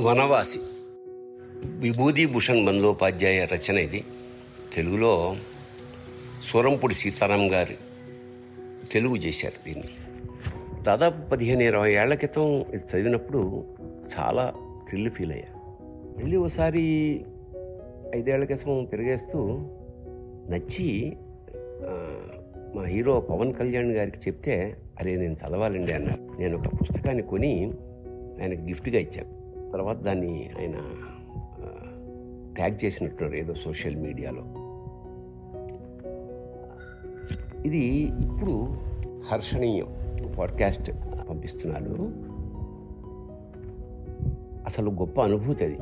వనవాసి. విభూది భూషణ్ బందోపాధ్యాయ రచన ఇది. తెలుగులో సూరంపూడి సీతారాం గారు తెలుగు చేశారు దీన్ని. దాదాపు పదిహేను ఇరవై ఏళ్ళ క్రితం ఇది చదివినప్పుడు చాలా థ్రిల్ ఫీల్ అయ్యా. మళ్ళీ ఒకసారి ఐదేళ్ళ క్రితం తిరిగేస్తూ నచ్చి మా హీరో పవన్ కళ్యాణ్ గారికి చెప్తే అరే నేను చదవాలండి అన్నారు నేను ఒక పుస్తకాన్ని కొని ఆయనకు గిఫ్ట్గా ఇచ్చాను. తర్వాత దాన్ని ఆయన ట్యాగ్ చేసినట్టున్నారు ఏదో సోషల్ మీడియాలో. ఇది ఇప్పుడు హర్షణీయం. పాడ్కాస్ట్ పంపిస్తున్నారు అసలు గొప్ప అనుభూతి అది.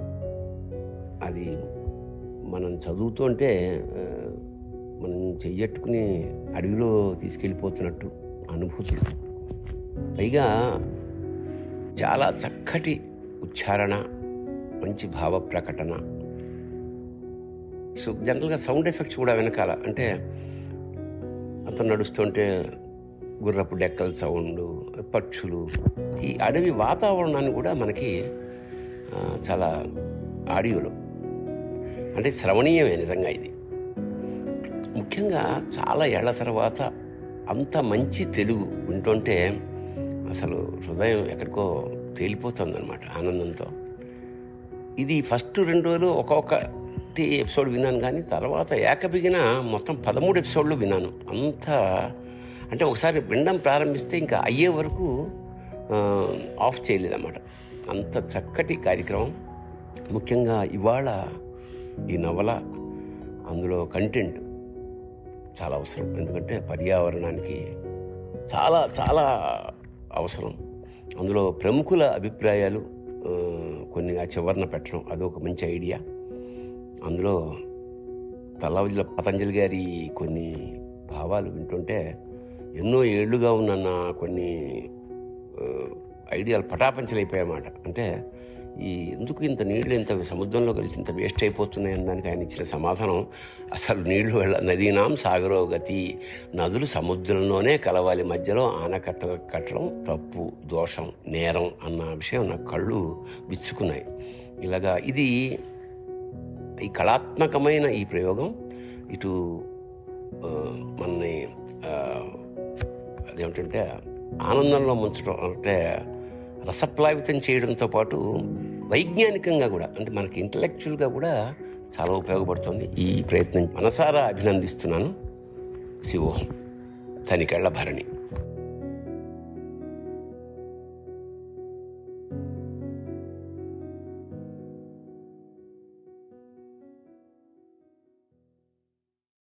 అది మనం చదువుతుంటే మనం చెయ్యట్టుకుని అడవిలో తీసుకెళ్ళిపోతున్నట్టు అనుభూతులు. పైగా చాలా చక్కటి ఉచ్చారణ మంచి భావ ప్రకటన. సో జనరల్గా సౌండ్ ఎఫెక్ట్స్ కూడా వెనకాల అంటే అతను నడుస్తుంటే గుర్రపు డెక్కల సౌండ్ పక్షులు ఈ అడవి వాతావరణాన్ని కూడా మనకి చాలా ఆడియోలో. అంటే శ్రవణీయమే నిజంగా ఇది. ముఖ్యంగా చాలా ఏళ్ళ తర్వాత అంత మంచి తెలుగు వింటుంటే అసలు హృదయం ఎక్కడికో తేలిపోతుందన్నమాట ఆనందంతో. ఇది ఫస్ట్ రెండు రోజులు ఒక్కొక్కటి ఎపిసోడ్ విన్నాను కానీ తర్వాత ఏకబిగిన మొత్తం పదమూడు ఎపిసోడ్లు విన్నాను. అంత అంటే ఒకసారి వినడం ప్రారంభిస్తే ఇంకా అయ్యే వరకు ఆఫ్ చేయలేదన్నమాట. అంత చక్కటి కార్యక్రమం. ముఖ్యంగా ఇవాళ ఈ నవల అందులో కంటెంట్ చాలా అవసరం. ఎందుకంటే పర్యావరణానికి చాలా చాలా అవసరం. అందులో ప్రముఖుల అభిప్రాయాలు కొన్నిగా కొన్ని ఆ చివరన పెట్టడం అదొక మంచి ఐడియా. అందులో తల్లవజుల పతంజలి గారి కొన్ని భావాలు వింటుంటే ఎన్నో ఏళ్ళుగా ఉన్న కొన్ని ఐడియాలు పటాపంచలైపోయాయన్నమాట. అంటే ఈ ఎందుకు ఇంత నీళ్ళు ఇంత సముద్రంలో కలిసి ఇంత వేస్ట్ అయిపోతున్నాయి అన్న దానికి ఆయన ఇచ్చిన సమాధానం అసలు నీళ్ళు వెళ్ళ నదీనాం సాగరోగతి నదులు సముద్రంలోనే కలవాలి మధ్యలో ఆనకట్ట కట్టడం తప్పు దోషం నేరం అన్న విషయం నా కళ్ళు విచ్చుకున్నాయి. ఇలాగా ఇది ఈ కళాత్మకమైన ఈ ప్రయోగం. ఇటు మనని అదేమిటంటే ఆనందంలో ముంచడం అంటే రసప్లావితం చేయడంతో పాటు వైజ్ఞానికంగా కూడా అంటే మనకి ఇంటలెక్చువల్గా కూడా చాలా ఉపయోగపడుతుంది. ఈ ప్రయత్నం మనసారా అభినందిస్తున్నాను. శివోహం. తనికెళ్ళ భరణి.